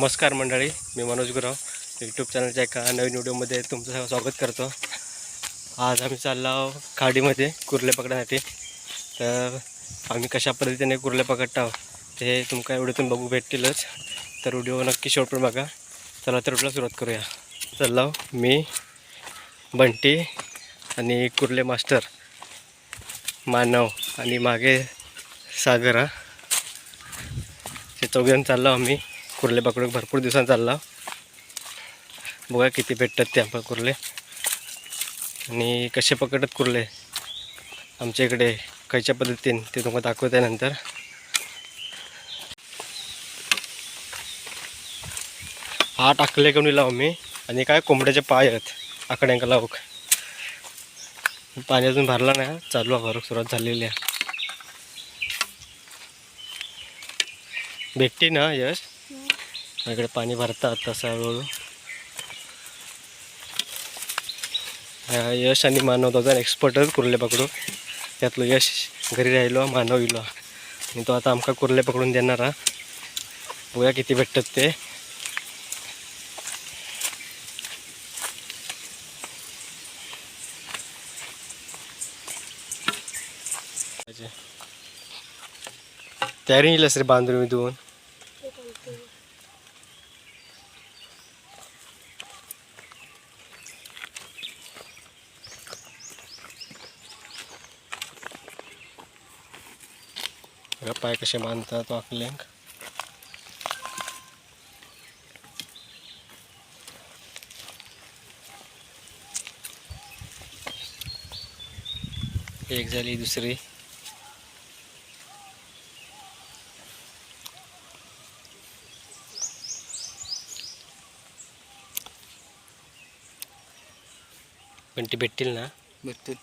नमस्कार मंडळी मी मनोज गुराव. यूट्यूब चॅनलच्या एका नवीन व्हिडिओमध्ये तुमचं स्वागत करतो. आज आम्ही चाललो आहो खाडीमध्ये कुर्ले पकडण्यासाठी तर आम्ही कशा पद्धतीने कुर्ले पकडतो ते तुमका व्हिडिओतून बघू भेटतीलच. तर व्हिडिओ नक्की शेवटपर्यंत बघा. चला तर व्हिडिओला सुरुवात करूया. चाललो मी बंटी आणि कुर्ले मास्टर मानव आणि मागे सागरा. ते चौघजण चाललो आम्ही. कुर्ले पकडून भरपूर दिवसांनी चालला. बघा किती भेटतात ते आपण कुर्ले. आणि कसे पकडत कुर्ले. आमच्या इकडे खयच्या पद्धतीने ते तुम्हाला दाखवत आहे नंतर. हा टाकले घेऊन लावू मी आणि काय कोंबड्याचे पाय आहेत. आकड्यांका लावूक. पाणी अजून भरला नाही. चालू आहे भरूक. सुरुवात झालेली आहे. भेटते ना यश? इकडे पाणी भरतात तसं हळूहळू. यश आणि मानव दोघं एक्सपर्टच कुर्ले पकडू. त्यातलं यश घरी राहिलो मानव इलो. आणि तो आता आमका कुर्ले पकडून देणार हा. बघूया किती भेटतात ते. तयारी येईलच रे बांधून मी दोन बघा पाय कसे बांधतात वाकल्यांक एक झाली दुसरी. पण ती भेटतील ना? भेटतील.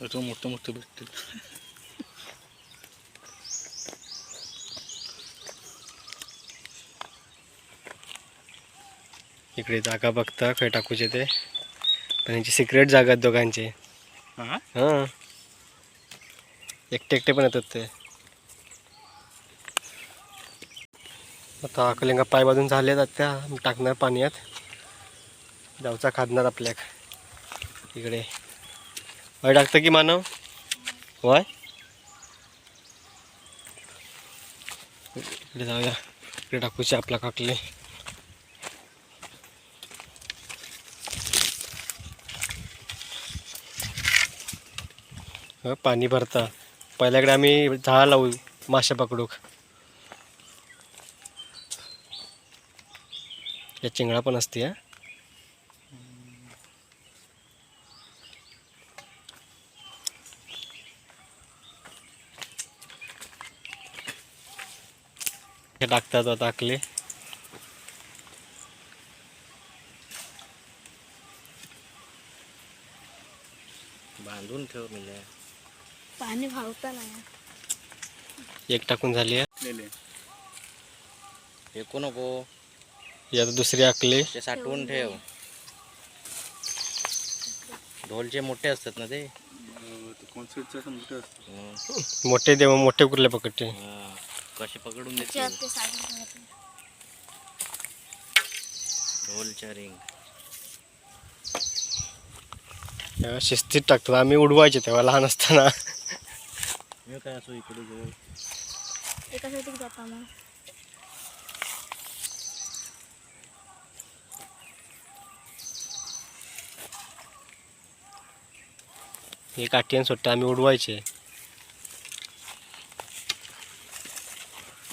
मोठं मोठं भेटतील. इकडे जागा बघता खय टाकूचे ते. पण यांची सिक्रेट जागा आहेत दोघांचे. हां? हां. एकटे एकटे पण येतात ते. आता अकलिंगा पाय बाजून झाले आहेत त्या टाकणार पाण्यात. जाऊचा खादणार आपल्याक. इकडे. वय टाकतं की मानव? वय? इकडे जाऊया. इकडे टाकूचे आपला काकले. पाणी भरता. पहिल्याकडे आम्ही झाड लावू मासे पकडूक. या चिंगळा पण असते हा. हे टाकतात टाकले बांधून ठेव म्हणजे पाणी भावता नाही. एक टाकून झाली आहे. फेकू नको. आता दुसरी आकली. ते साठवून ठेव. ढोलचे मोठे असतात ना ते. मोठे देव मोठे कुर्ले पकडते. कसे पकडून त्याच्यात देतील ते साधन ठेवत. ढोलच्या रिंग. शिस्तीत टाकतात आम्ही उडवायचे तेव्हा लहान असताना. मी काय असो इकडे जवळ एका जाता मग हे काठी सुट्टे आम्ही उडवायचे.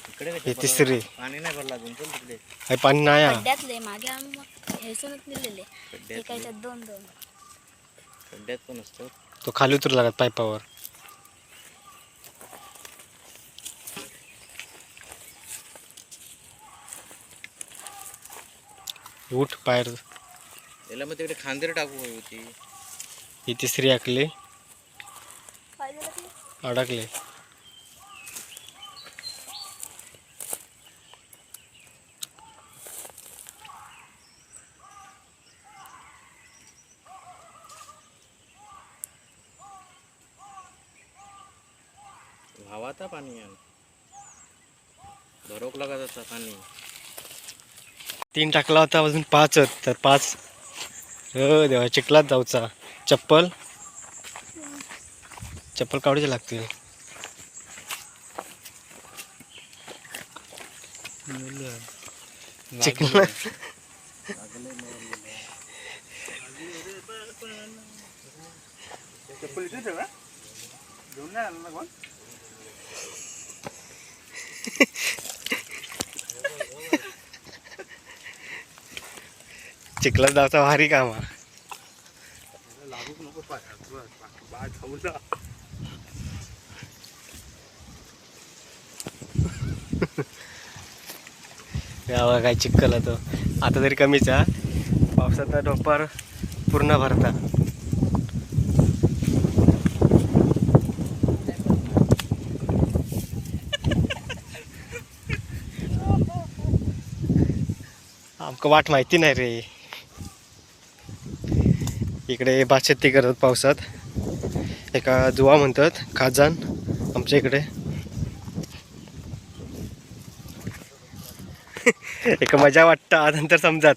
इकडे हे कसे? तिसरी. पाणी नाही भरला अजून चल तिकडे. हे पाणी नाही हा. खड्ड्यातले मागे आम्ही मग हेसूनच नेलेले खड्ड्यात दोन दोन. खड्ड्यात पण असतो. तो खाली उतरू लागत पाईपावर. उठ बाहेर याला मग तिकडे खांदेर टाकू हवी होती. ही तिसरी ते? अडकले. भावाता पाणी आण. भरोक लागत पाणी. तीन टाकला होता अजून पाच तर पाच. हो देवा चिखलात जाऊचा. चप्पल? चप्पल काढूचे लागतील. चिखल चिखलात जाऊचा भारी काम. यावा काय चिखल तो. आता तरी कमीच हा. पावसाचा डोपार पूर्ण भरता. आमक वाट माहिती नाही रे. इकडे भात शेती करतात पावसात. एका जुवा म्हणतात खाजान आमच्या इकडे. एक मजा वाटतं नंतर समजा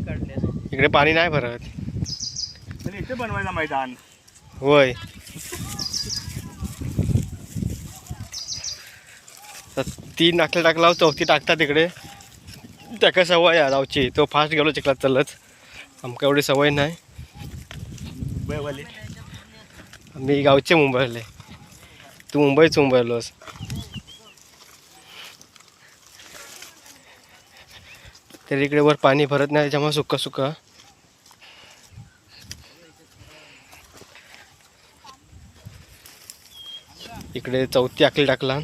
काढले इकडे पाणी नाही भरत. इथे बनवायचा मैदान. होय. तीन टाकले टाकला चौथी टाकतात तिकडे त्याका सवय आहे लावची तो फास्ट गेलो चिखलात चालत. आमका एवढी सवय नाही. मुंबईवाले. मी गावचे मुंबईले तू मुंबईच मुंबईलोस तरी इकडे वर पाणी भरत नाही त्याच्यामुळे सुका सुका इकडे चौथी आकली टाकला.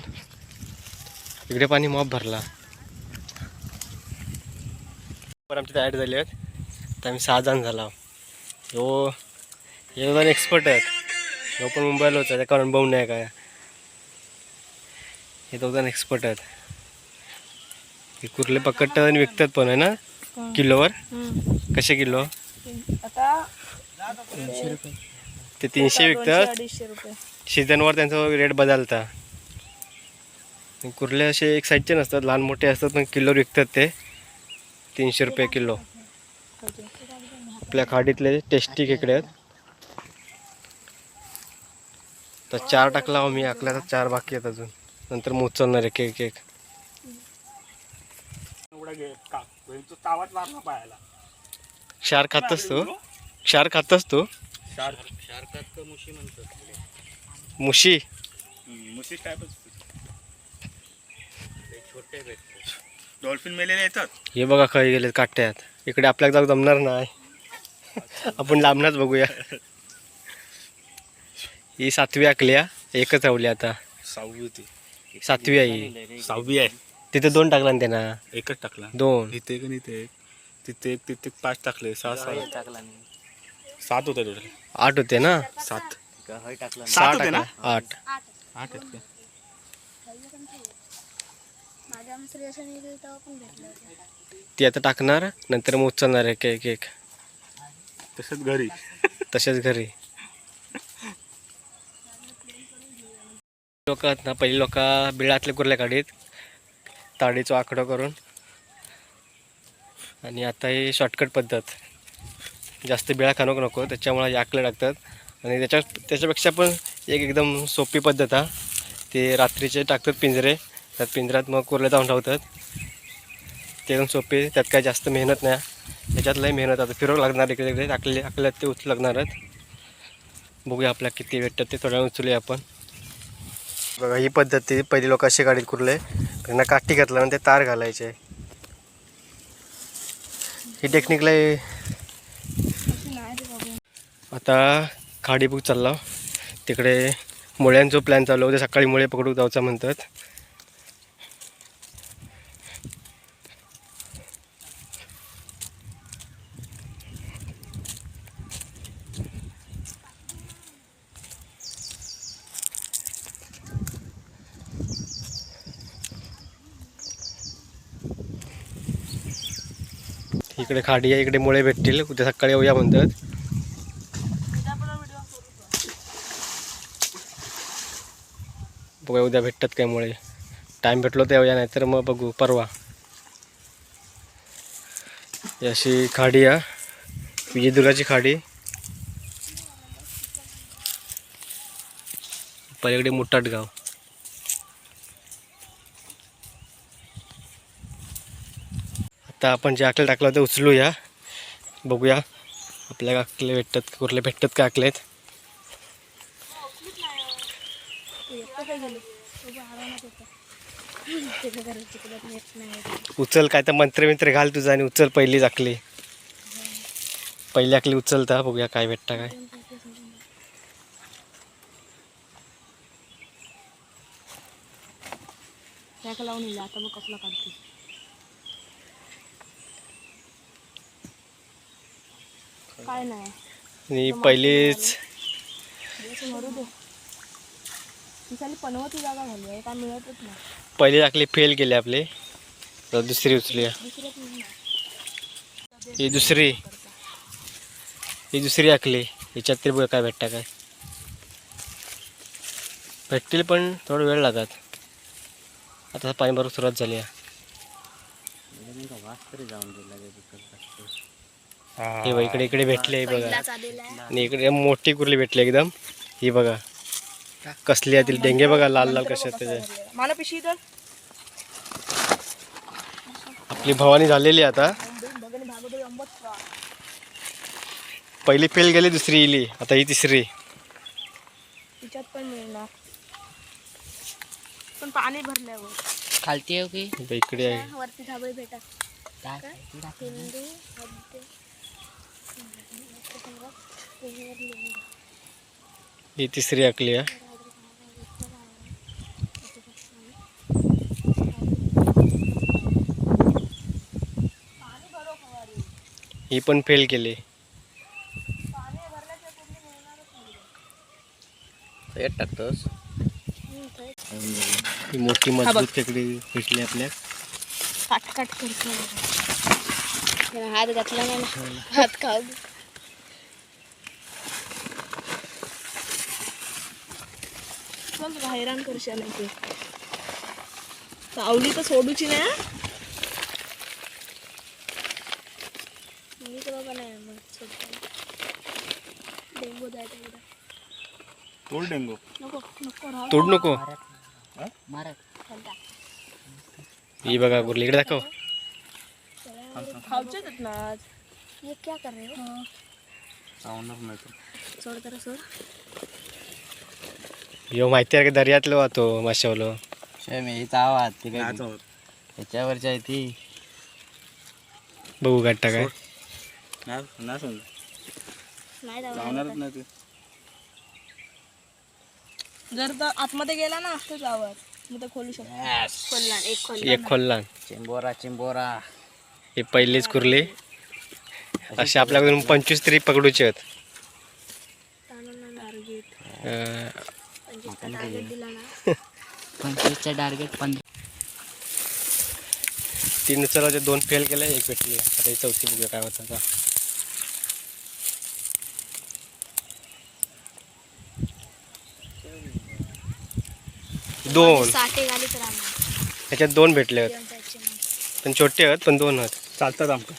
इकडे पाणी मॉप भरला. पण आमची तयारी झाली आहेत. तर आम्ही सहा जण झाला हो हे जण एक्सपर्ट आहेत. तो पण मुंबईला होता त्याचा अनुभव नाही काय. हे दोघं एक्सपर्ट आहेत. हे कुर्ले पकडतात आणि विकतात पण आहे ना? किलोवर? कसे किलो? ते तीनशे विकतात. सीझनवर त्यांचा रेट बदलता. कुर्ले असे एक साईजचे नसतात लहान मोठे असतात पण किलो विकतात ते. तीनशे रुपये किलो. आपल्या खाडीतले टेस्टी खेकडे आहेत. तर चार टाकला हो मी आकल्या तर चार बाकी आहेत अजून. नंतर मग उचलणार एक एक एक. क्षार खातस तू? क्षार खात तो मुशी. मुशी छोटे भेटते डॉल्फिन मेलेले येतात. हे बघा खाई गेले काट्यात. इकडे आपल्याला जाऊ जमणार नाही. आपण लांबनाच बघूया. ही सातवी आकल्या एकच रावली आता. सहावी होती. सातवी आहे. सहावी आहे. तिथे दोन टाकला ना त्यांना? एकच टाकला. दोन. इथे एक आणि इथे एक. तिथे एक तिथे एक पाच टाकले. सहा सहा. टाकला सात होते टोटल आठ होते ना? सात. हय टाकला सात होते ना? आठ. आठ. आहेत का? ती आता टाकणार नंतर मग उचलणार एक एक एक. तसंच घरी. तसेच घरी. लोक आहेत ना पहिली लोक बिळातले कुर्ल्या काढीत. ताडीचं आकडं करून. आणि आता ही शॉर्टकट पद्धत. जास्त बिळा खाणू नको त्याच्यामुळे आकले टाकतात. आणि त्याच्या त्याच्यापेक्षा पण एक एकदम सोपी पद्धत हा. ते रात्रीचे टाकतात पिंजरे त्यात पिंजऱ्यात मग कुर्ले जाऊन ठेवतात ते एकदम सोपे त्यात काय जास्त मेहनत नाही. त्याच्यात लई मेहनत आता फिरवं लागणार इकडे इकडे टाकले टाकल्यात ते उचलू लागणार आहेत बघूया आपल्या किती भेटतात ते थोड्या वेळ उचलूया आपण. बघा ही पद्धत ती पहिली लोक अशी गाडीत कुरले त्यांना काठी घातलं आणि ते तार घालायचे. ही टेक्निक लय अशी नाही रे बाबा. आता खाडी बुक चालला. तिकडे मुळ्यांचा प्लॅन चालू होते. सकाळी मुळे पकडू जाऊचा म्हणतात. इकडे खाडी आहे. इकडे मुळे भेटतील. उद्या सकाळी येऊया म्हणतात. बघूया उद्या भेटतात काय मुळे. टाईम भेटलो तेव्हा नाही नाहीतर मग बघू परवा. अशी खाडी आहे. विजयदुर्गाची खाडी. पलीकडे मुट्टाट गाव. आता आपण जे आकले टाकलं ते उचलूया. बघूया आपल्या आकले भेटतात कुठले भेटतात का आकलेत एकटं काय गेलो उभं आरामात होतं तिकडे घरात तिकडे नेट नाही उचल काय तर मंत्र मित्र घाल तुझा आणि उचल पहिली आकली पहिली आकली उचलता बघूया काय भेटता काय. लावून आता मग कसला काढते काय नाही. पहिलीच मरू दे. ती साली पनवती जागा झाली आहे काय मिळतच नाही. पहिली आकली फेल गेली आपली. तर दुसरी उचलूया. नाही. ही दुसरी. ही दुसरी आकली हिच्यात तरी बघा काय भेटता काय. भेटतील पण थोडा वेळ लागतात आता पाणी बरोबर सुरुवात झाली आहे. वास तरी जाऊन दिला हे बघा इकडे इकडे भेटले हे बघा. पहिलाच आलेला आहे आणि इकडे मोठी कुर्ली भेटली एकदम. ही बघा. कसली आहे डेंगे बघा लाल लाल कशा आहेत त्याचे मला पिशी तर आपली भवानी झालेली आहे आता पहिली फेल गेली दुसरी इली आता ही तिसरी। तिच्यात पण मिळणार पण पाणी भरल्यावर खालती आहे की? हे इकडे आहे वरती धाबळी भेटा काय हिंदू मध्य ही तिसरी आकली आहे ही पण फेल केली. टाकतोस. ही मोठी मजबूत खेकडी भेटली आपल्या काट काट करतो. हात घातला नाही ना. हात खाऊ चल हैराण करशा नाही ते. सावली तर सोडूची ना मी तर बाबा नाही मग डेंगू जायचं तोड डेंगू. तोड नको. ही? बघा कुर्ली इकडे दाखव. आहेत ये क्या कर रहे हो? चावणार नाही तर सोड तर सोड. ह्यो माहिती आहे का दर्यातलं वाहतो माशावलो? मी ती काय चावत. त्याच्यावरची आहे ती. बघू गाठता काय? नाही चावणारच नाही ते. जर तर आतमध्ये गेला ना असतोच आवाज मग तर खोलू शकतो. खोलला एक खोलला एक खोलला चिंबोरा चिंबोरा. ही पहिलीच कुर्ली. असे आपल्याकडून पंचवीस तरी पकडूचे आहेत. पंचवीसचा टार्गेट पंधरा. तीन उचलाचे दोन फेल केले एक भेटली. आता ही चौथी बघूया काय होतं दोन. साठे घाली तर आम्हाला ह्याच्यात दोन भेटले आहेत पण छोटे आहेत पण दोन आहेत. चालतात आमचं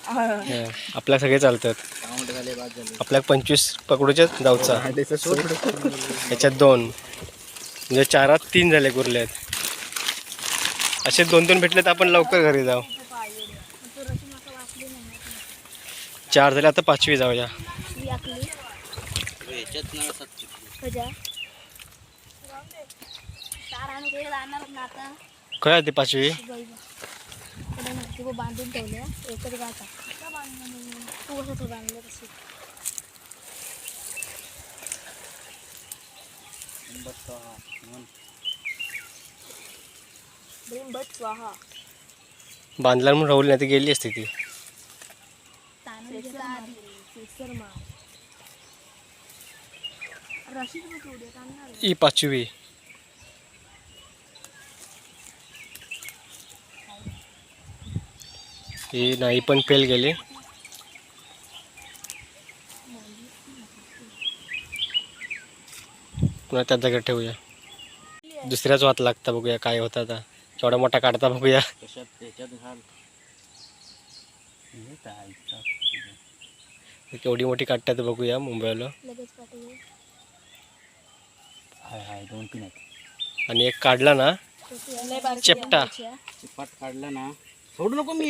हं, आपल्या सगळे चालतात. आपल्या पंचवीस पकडूचे जाऊचा. ह्याच्यात दोन. म्हणजे चारात तीन झाले कुर्ले आहेत. असे दोन दोन भेटले तर आपण लवकर घरी जाऊ. चार झाले आता पाचवी जाऊया. याच्यात ना सत्य काय आहे ते पाचवी? बांधून ठेवले एकच गाता तू कसं बांधलं तशी बांधला म्हणून राहुल नाही तर गेली असते ती. ही पाचवी. ही नाही पण फेल गेली. पुन्हा त्या जागेत ठेवूया. दुसऱ्याच वात लागता बघूया काय होता आता. केवढा मोठा काढता बघूया. केवढी मोठी काढतात बघूया मुंबईला आणि एक काढला ना. चेपटा. चिपट काढला ना. सोडू नको मी.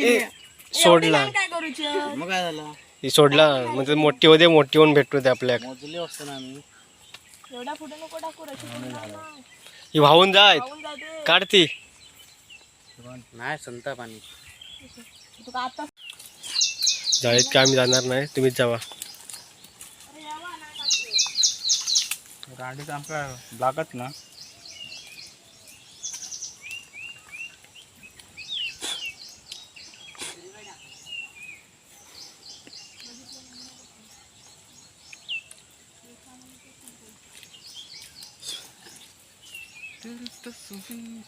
सोडला. काय करूची? मग काय झालं? ही सोडला. म्हणजे मोठी होते मोठी होऊन भेटू दे आपल्याला मोजले असतो ना आम्ही. एवढा पुढे नको टाकू रशी ही वाहून जाय खाऊन जाते काढती नाही संता पाणी तू का आता जाळीत काय आम्ही जाणार नाही तुम्हीच जावा. गाडीत आमका लागत ना.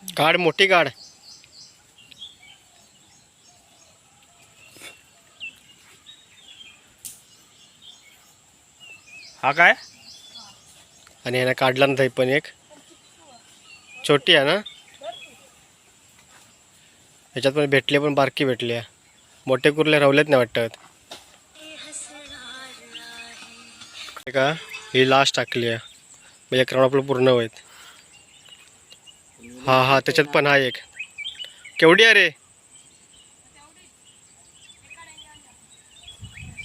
काढ मोठी काढ हा काय? आणि यानं काढला ना पण एक. छोटी आहे ना? ह्याच्यात पण भेटली पण बारकी भेटली आहे. मोठे कुर्ले रावलेत नाही वाटत. का? ही लास्ट टाकली आहे. म्हणजे एक आपलं पूर्ण होईल. हा हा त्याच्यात पण हा एक. केवढी आहे रे?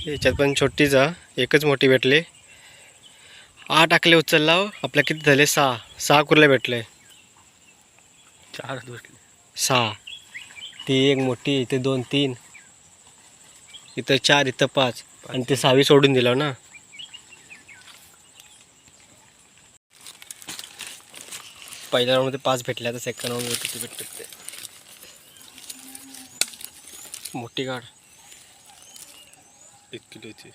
याच्यात पण छोटीच हा एकच मोठी भेटली. हा टाकले उचलला. आपल्या किती झाले? सहा. सहा कुर्ले भेटले. चार भेटले सहा. ती एक मोठी इथे दोन तीन. इथं चार इथं पाच. आणि ते सहावी सोडून दिलं ना? पहिल्या राऊंडमध्ये पाच भेटले आता सेकंड राऊंडमध्ये किती भेटतात ते? मोठी गाड एक किलोची.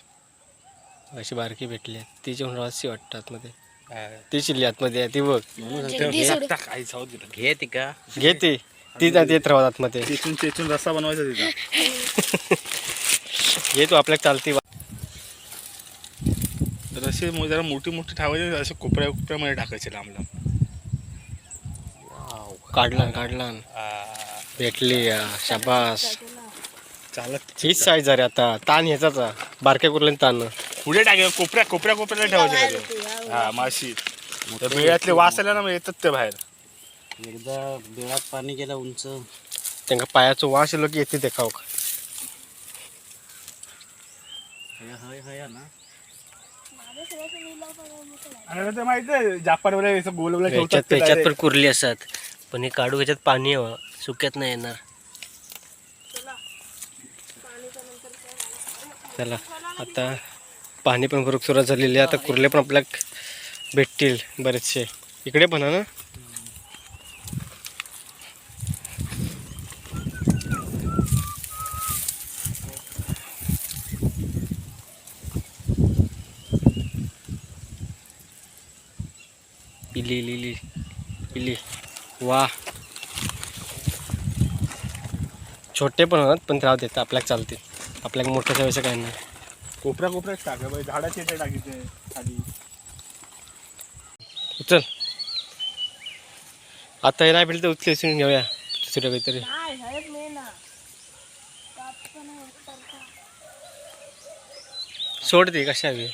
अशी बारकी भेटली आहे. ती जेवण राहसी वाटतं आतमध्ये ती चिल्ली आतमध्ये आहे ती बघ. घे ती का? घे ती. ती ना येत राहत आतमध्ये. चेचून चेचून रस्सा बनवायचा तिचा. घे तू आपल्याला चालती तर असे मो- जरा मोठी मोठी ठेवायचे असे कोपऱ्या कोपऱ्यामध्ये टाकायचे लांब लांब. काढला काढला भेटली शाबास. चालत हीच साईज अरे आता. ताण ह्याचाच आ. बारक्या कुर्ल्याने ताण. पुढे टाके कोपऱ्या कोपऱ्या कोपऱ्याला ठेवायचे. हा माशी. त्या बिळातले वास आल्या ना मग येतात ते बाहेर. एकदा बिळात पाणी गेलं उंच. त्यांना पायाचं वास येलो की येते ते खाऊ हय हय हय ना. आणि ते माहिती आहे जापान वर असं गोल त्याच्यात पण. कुर्ली असतात. पण हे काढू ह्याच्यात पाणी हवं. सुक्यात नाही येणार. चला आता पाणी पण भरूक सुरुवात झालेली आहे. आता कुर्ले पण आपल्याला भेटतील बरेचसे. इकडे पण आहे ना? इली इली इली इली वा. छोटे पण होतात पण राहू देत आपल्याला चालतील. आपल्याला मोठं ठेवायचं काही नाही. कोपऱ्या कोपऱ्यात टाका बाई झाडाचे ते टाकीचे खाली. उचल आता हे नाही भेटलं तर उचले उचलून घेऊया दुसरं काहीतरी. सोड दे कशा हवी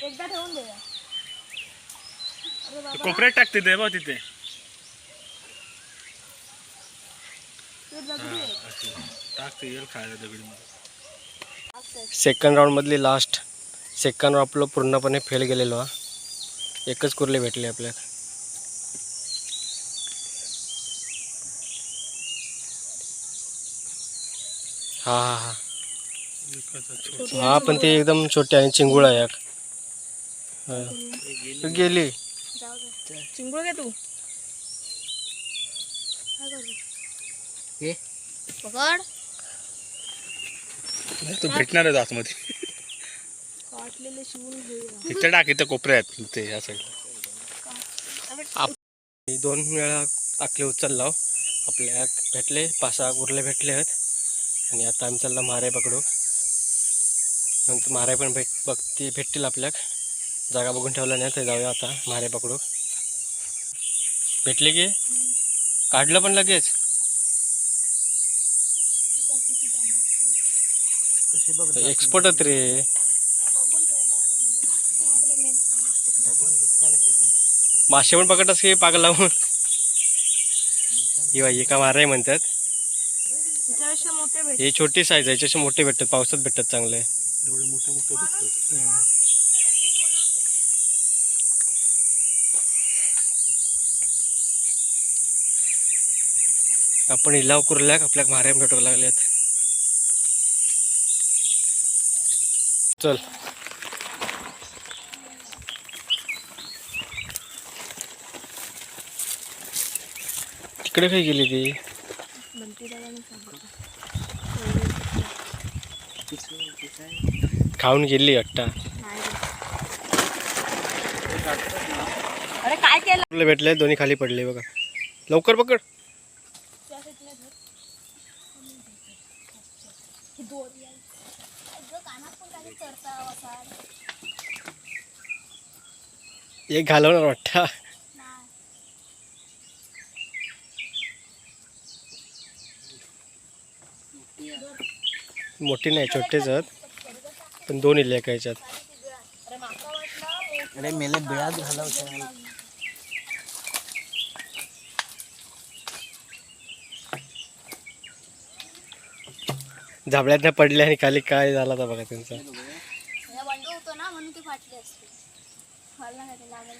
कोपऱ्यात टाकते ते बघ तिथे टाकते येईल खायला दगडी सेकंड राऊंडमधली लास्ट सेकंड राऊंड आपलं पूर्णपणे फेल गेलेलो हा. एकच कुर्ले भेटले आपल्याला. हा हा हा. हा पण ते एकदम छोटे आणि चिंगुळ आहे एक. गेली. जाऊ दे चिंगूळ घे तू. हे पकड. तो भेटणार आहे आतमध्ये. काटलेले शिवून घेऊया इथे टाक इथे कोपऱ्यात इथे या साईडला मी दोन वेळा टाकले उचलला आपल्या भेटले पाच सहा कुर्ले भेटले आहेत. आणि आता आम्ही चालला मारे पकडू. नंतर मारे पण भेट बघते भेटतील आपल्याक. जागा बघून ठेवला नाही तर जाऊया आता मारे पकडू. भेटले की? काढलं पण लगेच कशी बघ एक्सपर्टच रे मासे पण पकडतास की पाग लावून? बाई एका माराय म्हणतात. हे छोटी साईज आहे याच्याशी मोठे भेटतात पावसात भेटतात चांगले. आपण इलाव कुरल्याक आपल्याक माऱ्या भेटू लागल्यात. चल। तिकडे काय गेली ती खाऊन गेली अट्टा। अरे काय केलं? भेटले दोन्ही खाली पडले बघा। लवकर पकड। एक घालवणार वाटता. मोठी नाही छोटेच आहेत. पण दोन इले एका ह्याच्यात अरे मेले बिळात घालवते झाबळ्यात पडले आणि खाली काय झाला होता बघा त्यांचा बंडू होतो ना म्हणून ती फाटली असते मला नाही ते लागलं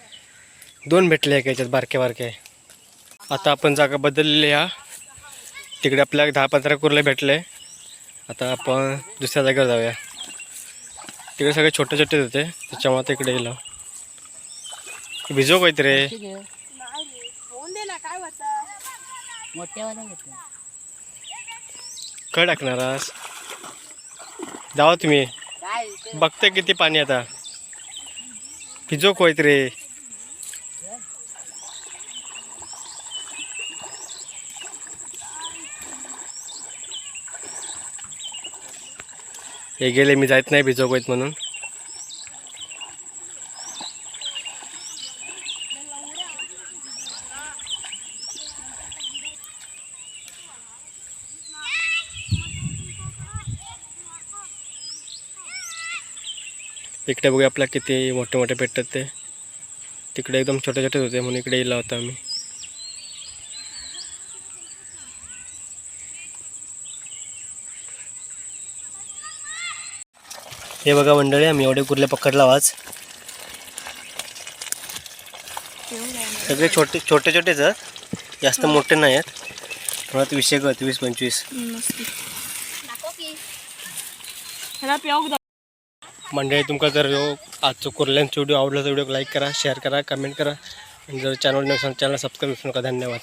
दोन भेटले एका ह्याच्यात बारके बारके. आता आपण जागा बदललेली हा तिकडे आपल्याला दहा पंधरा कुर्ले भेटले. आता आपण दुसऱ्या जागेवर जाऊया. तिकडे सगळे छोटे छोटे होते त्याच्यामुळे तिकडे गेलो. भिजव काहीतरी. रे रे काय टाकणार आज? जावा तुम्ही. बघते किती पाणी आता. भिजव काहीतरी. हे गेले मी जायत नाही भिजव म्हणून. इकडे बघूया आपल्या किती मोठे मोठे भेटतात ते. तिकडे एकदम छोटे छोटे होते म्हणून इकडे येला होता आम्ही. हे बघा मंडळी आम्ही एवढे कुर्ले पकडला आवाज सगळे छोटे छोटे छोटेच जास्त मोठे नाही आहेत. मुळात वीस एक वीस पंचवीस. मंडळी तुमका जर आजचो कुर्ल्यांचा व्हिडिओ आवडला तर व्हिडिओ लाईक करा शेअर करा कमेंट करा. आणि जर चॅनल नसेल चॅनल सबस्क्राईब करू नका. धन्यवाद.